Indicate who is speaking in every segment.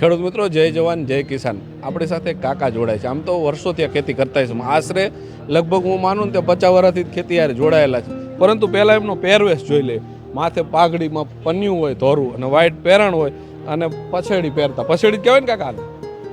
Speaker 1: ખેડૂત મિત્રો, જય જવાન, જય કિસાન. આપણી સાથે કાકા જોડાય છે. આમ તો વર્ષોથી આ ખેતી કરતા છે. આશરે લગભગ હું માનું ને, તે પચાસ વર્ષથી ખેતી યાર જોડાયેલા છે. પરંતુ પહેલાં એમનો પહેરવેશ જોઈ લે. માથે પાઘડીમાં પન્યું હોય, ધોરું અને વ્હાઈટ પહેરણ હોય અને પછેડી પહેરતા. પછેડી કહેવાય ને કાકા?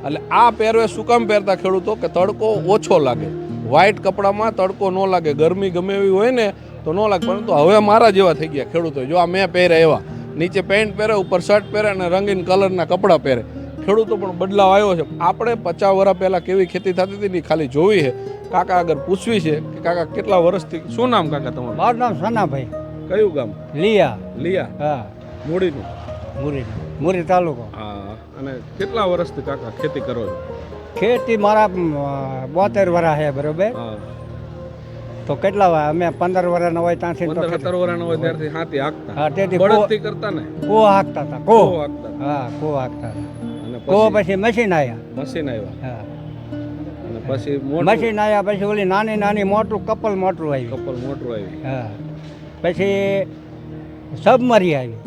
Speaker 1: એટલે આ પહેરવેશ શું કામ પહેરતા ખેડૂતો? કે તડકો ઓછો લાગે. વ્હાઈટ કપડામાં તડકો ન લાગે. ગરમી ગમે એવી હોય ને, તો ન લાગે. પરંતુ હવે મારા જેવા થઈ ગયા ખેડૂતો જો આ મેં પહેર્યા એવા. નીચે પેન્ટ પહેરે, ઉપર શર્ટ પહેરે અને રંગીન કલરના કપડાં પહેરે. ખેડૂતો પણ બદલાવ આવ્યો છે. આપણે પચાસ વર્ષ પહેલાં કેવી ખેતી થતી હતી ને ખાલી જોવી છે. કાકા આગળ પૂછવી છે કે કાકા કેટલા વર્ષથી શું નામ કાકા તમારું?
Speaker 2: મારું નામ સનાભાઈ.
Speaker 1: કયું ગામ?
Speaker 2: લિયા.
Speaker 1: લિયા?
Speaker 2: હા.
Speaker 1: મૂડીનું
Speaker 2: મુરી મુરી તાલુકો.
Speaker 1: હા. અને કેટલા વર્ષથી કાકા ખેતી કરો છો?
Speaker 2: ખેતી મારા બોતેર વર્ષ છે બરોબર? તો કેટલા વાર અમે પંદર વર્ષના હોય ત્યાંથી
Speaker 1: પંદર સત્તર વર્ષના હોય ત્યારથી હાથી હાંકતા.
Speaker 2: હા તેથી
Speaker 1: કરતા ને?
Speaker 2: કો હાંકતા હતા કો
Speaker 1: હાંકતા
Speaker 2: હા કો હાંકતા હતા.
Speaker 1: અને પછી
Speaker 2: મશીન આવ્યા
Speaker 1: મશીન આવ્યા
Speaker 2: હા.
Speaker 1: અને પછી
Speaker 2: મશીન આવ્યા પછી ઓલી નાની નાની મોટું કપલ મોટું આવ્યું.
Speaker 1: કપલ મોટું આવ્યું.
Speaker 2: હા. પછી સબમરી આવી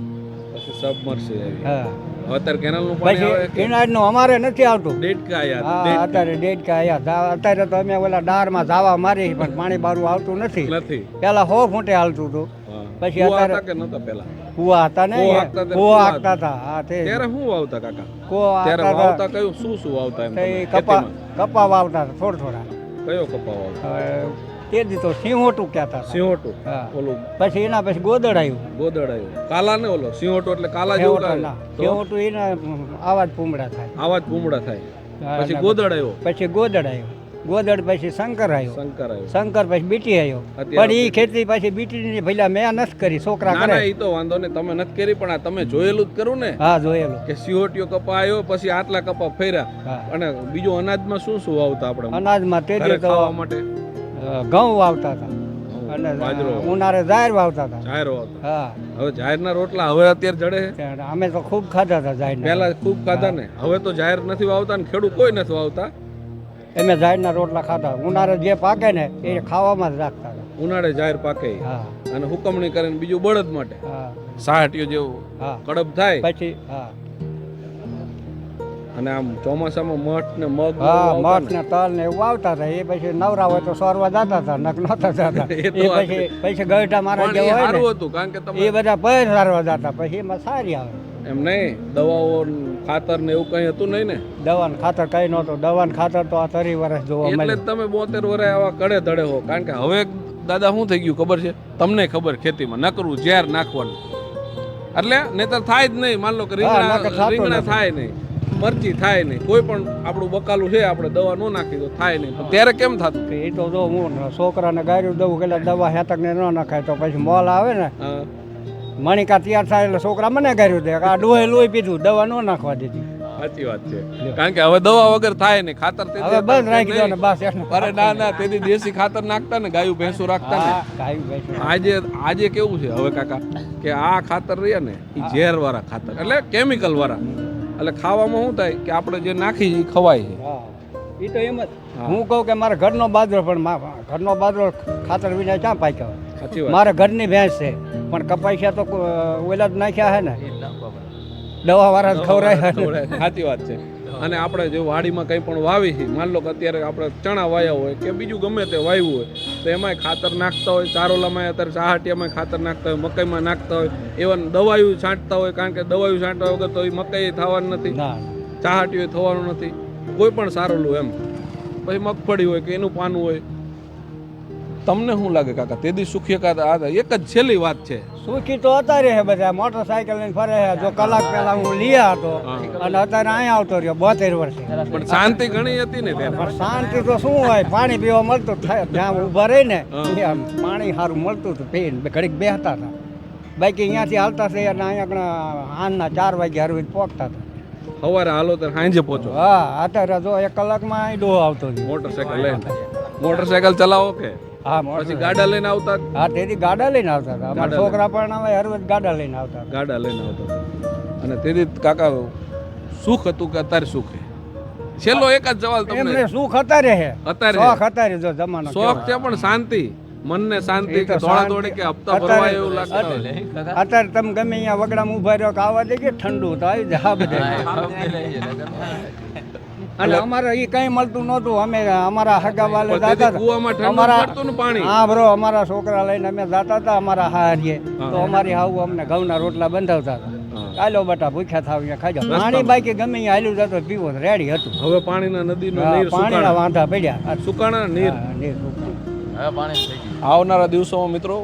Speaker 1: પછી સબમર્સી આવી
Speaker 2: હા.
Speaker 1: અત્યારે કેનાલનું પાણી આવે કે
Speaker 2: કિનારનું અમારે નથી આવતું.
Speaker 1: ડેડકા આયા
Speaker 2: હા અત્યારે ડેડ આયા. અત્યારે તો અમે ઓલા ડારમાં ધાવા મારી પણ પાણી બારું આવતું નથી.
Speaker 1: નથી.
Speaker 2: પેલા હો ફૂટે હાલતું હતું. પછી અત્યારે-
Speaker 1: કે
Speaker 2: કુવા હતા ને
Speaker 1: કૂવા હાંકતા હતા,
Speaker 2: હા તે.
Speaker 1: ત્યારે શું વાવતા કાકા?
Speaker 2: કુવા
Speaker 1: ત્યારે વાવતા કયું? શું શું વાવતા એમ
Speaker 2: કપા? કપા વાવતા હતા થોડા થોડા.
Speaker 1: કયો કપા વાવતા?
Speaker 2: તે દી તો સિંહોટું કહેતા હતા.
Speaker 1: સિંહોટું? ઓલું
Speaker 2: પછી એના પછી ગોદડ આવ્યું.
Speaker 1: ગોદડ આવ્યું. કાલા ને ઓલો? સિંહોટો એટલે કાલા જેવું
Speaker 2: સિંહોટું એના આવાજ પૂમડા થાય.
Speaker 1: આવા જ ભૂમડા થાય. પછી ગોદડ આવ્યો?
Speaker 2: પછી ગોદડ આવ્યું. ગોદડ પછી શંકર આવ્યો.
Speaker 1: શંકર આવ્યો.
Speaker 2: શંકર પછી બીટી આવ્યો. પણ એ ખેતી પછી બીટીની ભઈલા મેં નથી કરી છોકરા કરે.
Speaker 1: એ તો વાંધો ને તમે નથી કરી પણ આ તમે જોયેલું જ કરું ને.
Speaker 2: હા જોયેલું.
Speaker 1: કે સિહોટીઓ કપા આવ્યો પછી આટલા કપા ફેર્યા. અને બીજું અનાજમાં શું શું વાવતા આપણે?
Speaker 2: અનાજમાં તે
Speaker 1: ખાવા માટે?
Speaker 2: ઘઉં વાવતા હતા. અને ઉનાળે જાહેર વાવતા હતા.
Speaker 1: જાહેર વાવતા.
Speaker 2: હા.
Speaker 1: હવે જાહેરના રોટલા હવે અત્યારે જડે
Speaker 2: અમે તો ખૂબ ખાધા હતા જાહેર
Speaker 1: પહેલા ખૂબ ખાધા ને હવે તો જાહેર નથી વાવતા ને ખેડૂત કોઈ નથી વાવતા.
Speaker 2: અમે જાહેરના રોટલા ખાતા ઉનાળે જે પાકે ને એ ખાવામાં જ રાખતા હતા.
Speaker 1: ઉનાળે જાહેર પાકે. અને હુકમણી કરીને બીજું બળદ માટે.
Speaker 2: હા.
Speaker 1: સાહટીઓ જેવું કડબ થાય.
Speaker 2: પછી
Speaker 1: અને આમ ચોમાસામાં મઠ ને મગ
Speaker 2: હા મઠ ને. તલ ને એવું આવતા હતા. એ પછી નવરા હોય તો સોરવા જતા હતા નક નતા જતા.
Speaker 1: એ
Speaker 2: પછી પછી ગઈઢા મારા જે હોય ને
Speaker 1: કારણ કે
Speaker 2: એ બધા પૈર સારવા જતા. પછી એમાં સારી આવે.
Speaker 1: એમ નહીં? દવાઓ ખાતર ને એવું કઈ હતું નહીં ને?
Speaker 2: દવા ખાતર કઈ નહોતું. દવા ખાતર તો આ તરી વર્ષ જોવા
Speaker 1: એટલે તમે બોતેર વર્ષે આવા કડે ધડે હો. કારણ કે હવે દાદા શું થઈ ગયું ખબર છે? તમને ખબર ખેતીમાં નકરું ઝેર નાખવાનું. એટલે નહીતર થાય જ નહીં. માન લો કે રીંગણા રીંગણા થાય નહીં. મરચી થાય નહીં. કોઈ પણ આપણું બકાલું છે આપણે દવા ન નાખી તો થાય નહીં. ત્યારે કેમ થતું?
Speaker 2: કે એ તો જો હું છોકરાને ગાયું દઉં કે દવા હેતક ને ન નાખાય તો પછી મોલ આવે ને. મણિકા તૈયાર થાય એટલે છોકરા મને કર્યું કે આ ડોહે લોહી પીધું દવા ન નાખવા દીધી.
Speaker 1: સાચી વાત છે. કારણ કે હવે દવા વગર થાય નહીં ખાતર તે
Speaker 2: હવે બંધ રાખી દો ને બસ
Speaker 1: અરે ના ના તેથી દેશી ખાતર નાખતા ને ગાયું ભેંસું રાખતા ને. આજે આજે કેવું છે હવે કાકા? કે આ ખાતર રહ્યા ને એ ઝેર વાળા ખાતર. એટલે કેમિકલ વાળા. એટલે ખાવામાં શું થાય કે આપણે જે નાખી એ ખવાય છે.
Speaker 2: હા. એ તો એમ જ. હું. કહું કે મારા ઘરનો બાજરો પણ ઘરનો બાજરો ખાતર વિના ક્યાં પાક્યો મારે ઘરની ભેંસ છે. પણ કપાસિયા તો ઓલા જ નાખ્યા હે ને? દવા વાળા જ ખવડાય.
Speaker 1: સાચી વાત છે. અને આપણે જો વાડીમાં કંઈ પણ વાવી છે માન લો કે અત્યારે આપણે ચણા વાયા હોય કે બીજું ગમે તે વાવ્યું હોય તો એમાંય ખાતર નાખતા હોય ચારોલામાં અત્યારે ચાહટિયામાં ખાતર નાખતા હોય મકાઈમાં નાખતા હોય એવન દવાયું છાંટતા હોય કારણ કે દવાયું છાંટતા વગર તો એ મકાઈ થવાનું નથી. ચાહાટીઓ થવાનું નથી. કોઈ પણ સારું એમ. પછી મગફળી હોય કે એનું પાનું હોય તમને શું લાગે કાકા? તેદી સુખી કા એક જ છેલ્લી વાત છે.
Speaker 2: સુખી તો અત્યારે હે બધા. મોટરસાયકલ લઈને ફરે છે. જો કલાક પહેલા હું લીયા હતો અને અત્યારે અહીંયા આવતો રહ્યો બોતેર વર્ષે.
Speaker 1: પણ શાંતિ ઘણી હતી ને
Speaker 2: પણ શાંતિ તો શું હોય? પાણી પીવા મળતું થાય. જ્યાં ઊભા રહી ને પાણી સારું મળતું હતું. પીને ઘડીક બેહતા હતા. બાકી અહીંયાથી હાલતા થઈ અને અહીંયા આનના ચાર વાગે હરવી પહોંચતા હતા.
Speaker 1: સવારે હાલો તો સાંજે પહોંચો.
Speaker 2: હા અત્યારે જો એક કલાકમાં અહીં ડોહો આવતો
Speaker 1: મોટરસાયકલ લઈને. મોટરસાયકલ ચલાવો કે?
Speaker 2: હા
Speaker 1: પછી ગાડા લઈને આવતા
Speaker 2: હા તેથી ગાડા લઈને આવતા હતા અમારા છોકરા પણ આવે હરવત ગાડા લઈને આવતા
Speaker 1: ગાડા લઈને આવતા અને તેથી કાકા સુખ હતું કે અત્યારે સુખ છે છેલ્લો એક જ સવાલ તમને
Speaker 2: એમને સુખ અત્યારે હે
Speaker 1: અત્યારે
Speaker 2: શોખ અત્યારે જો જમાનો
Speaker 1: શોખ છે પણ શાંતિ મનને શાંતિ કે દોડા દોડે કે હપ્તા
Speaker 2: અત્યારે-
Speaker 1: ભરવા એવું લાગતા
Speaker 2: અત્યારે તમે ગમે અહીંયા વગડામાં ઊભા રહ્યો કે આવા દે કે ઠંડુ તો આવી જા બધા અને અમારે એ કઈ મળતું નહોતું. અમે અમારા હગા વાલે
Speaker 1: દાદા
Speaker 2: અમારા
Speaker 1: પાણી?
Speaker 2: હા બ્રો અમારા છોકરા લઈને અમે જાતા હતા અમારા હારીએ. તો અમારી હાવ અમને ઘઉંના રોટલા બંધાવતા હતા. ચાલો બટા ભૂખ્યા થાવ અહીંયા ખાજો. પાણી બાકી ગમે અહીંયા હાલ્યું જતો પીવો રેડી હતું.
Speaker 1: હવે પાણીના નદીના નીર
Speaker 2: પાણીના વાંધા પડ્યા.
Speaker 1: સુકાણા નીર.
Speaker 2: નીર
Speaker 1: આવનારા દિવસોમાં મિત્રો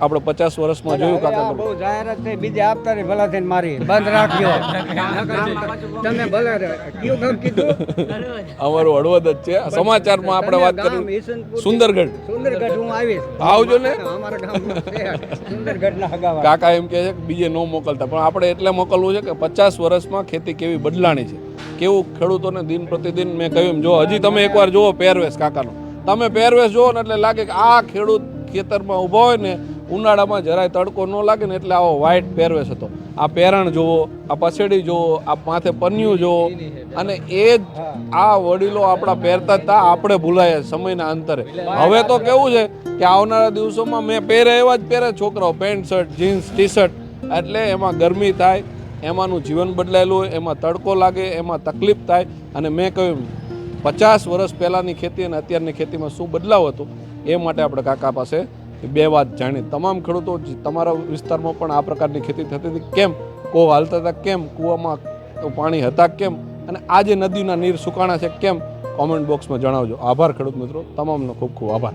Speaker 1: આપણે પચાસ વર્ષમાં જોયું કાકા
Speaker 2: બહુ જાહેરાત થઈ. બીજે આપતા રહી ભલા થઈને મારી. બંધ રાખ્યો તમે ભલે કયું કીધું?
Speaker 1: અમારું હળવદ જ છે. સમાચારમાં આપણે વાત કરી સુંદરગઢ.
Speaker 2: સુંદરગઢ હું આવીશ.
Speaker 1: આવજો ને.
Speaker 2: સુંદરગઢના હગાવા.
Speaker 1: કાકા એમ કહે છે કે બીજે ન મોકલતા. પણ આપણે એટલે મોકલવું છે કે પચાસ વર્ષમાં ખેતી કેવી બદલાણી છે? કેવું ખેડૂતોને દિન પ્રતિદિન મેં કહ્યું એમ જો હજી તમે એકવાર જુઓ પહેરવેશ કાકાનો. તમે પહેરવેશ જુઓ ને એટલે લાગે કે આ ખેડૂત ખેતરમાં ઊભો હોય ને ઉનાળામાં જરાય તડકો ન લાગે ને એટલે આવો વ્હાઈટ પહેરવેશ હતો. આ પેરણ જુઓ, આ પછેડી જુઓ, આ માથે પન્યું જુઓ, અને એ જ આ વડીલો આપણા પહેરતા હતા આપણે ભૂલાય સમયના અંતરે. હવે તો કેવું છે કે આવનારા દિવસોમાં મેં પહેરે એવા જ પહેરે, છોકરાઓ pant shirt, jeans T shirt એટલે એમાં ગરમી થાય, એમાંનું જીવન બદલાયેલું હોય, એમાં તડકો લાગે, એમાં તકલીફ થાય, અને મેં કહ્યું, પચાસ વર્ષ પહેલાંની ખેતી અને અત્યારની ખેતીમાં શું બદલાવ હતો, એ માટે આપણે કાકા પાસે બે વાત જાણી. તમામ ખેડૂતો તમારા વિસ્તારમાં પણ આ પ્રકારની ખેતી થતી હતી. કેમ? કો હાલતા હતા. કેમ? કૂવામાં પાણી હતા. કેમ? અને આ જે નદીના નીર સુકાણા છે, કેમ? કોમેન્ટ બોક્સમાં જણાવજો. આભાર ખેડૂત મિત્રો. તમામનો ખૂબ ખૂબ આભાર.